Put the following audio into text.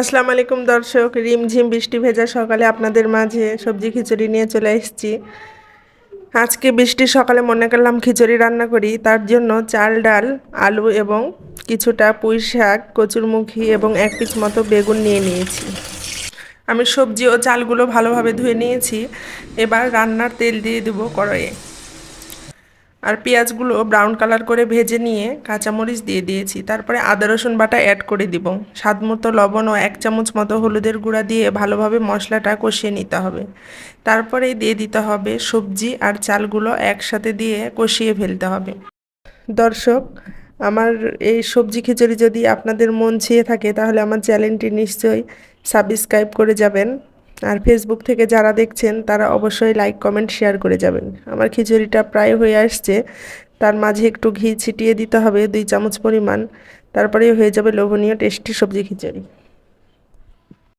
আসসালামু আলাইকুম দর্শক রিমঝিম বৃষ্টি ভেজা সকালে আপনাদের মাঝে সবজি খিচুড়ি নিয়ে চলে এসেছি। আজকে বৃষ্টির সকালে মনে করলাম খিচুড়ি রান্না করি, তার জন্য চাল, ডাল, আলু এবং কিছুটা পুঁই শাক, কচুরমুখী এবং এক পিস মতো বেগুন নিয়ে নিয়েছি। আমি সবজি ও চালগুলো ভালোভাবে ধুয়ে নিয়েছি, এবার রান্নার তেল দিয়ে দেবো কড়াইয়ে। আর পেঁয়াজগুলো ব্রাউন কালার করে ভেজে নিয়ে কাঁচামরিচ দিয়ে দিয়েছি। তারপরে আদা, রসুন বাটা অ্যাড করে দিব। স্বাদ মতো লবণ ও এক চামচ মতো হলুদের গুঁড়া দিয়ে ভালোভাবে মশলাটা কষিয়ে নিতে হবে। তারপরে দিয়ে দিতে হবে সবজি আর চালগুলো একসাথে দিয়ে কষিয়ে ফেলতে হবে। দর্শক, আমার এই সবজি খিচুড়ি যদি আপনাদের মন ছেয়ে থাকে তাহলে আমার চ্যানেলটি নিশ্চয়ই সাবস্ক্রাইব করে যাবেন। আর ফেসবুক থেকে যারা দেখছেন, তারা অবশ্যই লাইক কমেন্ট শেয়ার করে যাবেন। আমার খিচুড়িটা প্রায় হয়ে আসছে। তার মাঝে একটু ঘি ছিটিয়ে দিতে হবে, দুই চামচ পরিমাণ। তারপরেই হয়ে যাবে লোভনীয়, টেস্টি সবজি খিচুড়ি।